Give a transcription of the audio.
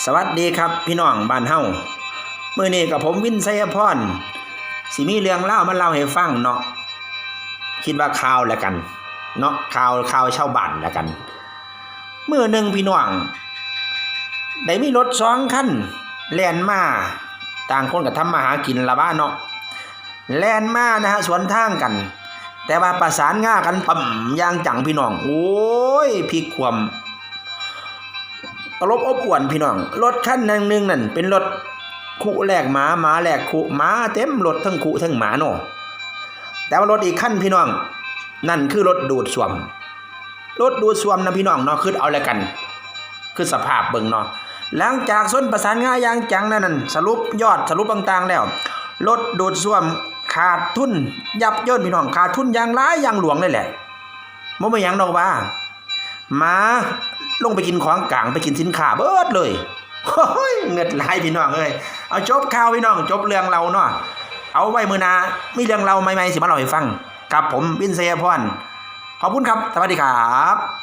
สวัสดีครับพี่น้องบ้านเฮามื้อนี้กับผมวินไสยพรสิมีเรื่องเล่ามาเล่าให้ฟังเนาะคิดว่าข่าวแล้วกันเนาะข่าวข่าวชาวบ้านแล้วกันเมื้อหนึ่งพี่น้องได้มีรถสองคันแล่นมาต่างคนก็ทำมาหากินละบ้านเนาะแล่นมานะฮะสวนทางกัน แต่ว่าประสานง่ากันปั่มยางจังพี่น้อง โอ้ยพลิกความ รบอบอวนพี่น้อง รถคันหนึงหนึงนั่นเป็นรถคู่แลกหมาหมาแลกคู่หมาเต็มรถทั้งคู่ทั้งหมาเนาะแต่ว่ารถอีกคันพี่น้อง นั่นคือรถดูดซ่วมรถดูดซ่วมนะพี่น้องเนาะคือเอาอะไรกัน คือสภาพเบิ่งเนาะหลังจากส้นประสานงาอย่างจังนั่นนั่นสรุปยอดสรุปต่างๆแล้วรถดูดซ่วมขาดทุน ยับย่นพี่น้องขาดทุนอย่างร้ายอย่างหลวงเลยแหละบ่เป็นยังดอกว่าหมา ลงไปกินของกลางไปกินสินค้าเบิดเลยโอ้ยเงิดหลพี่น้องเอ้ยเอาจบข่าวพี่น้องจบเรื่องเราเนาะเอาไว้มือนามีเรื่องเราใหม่ๆสิมาเล่าให้ฟังกับผมวินเซียพรขอบคุณครับสวัสดีครับ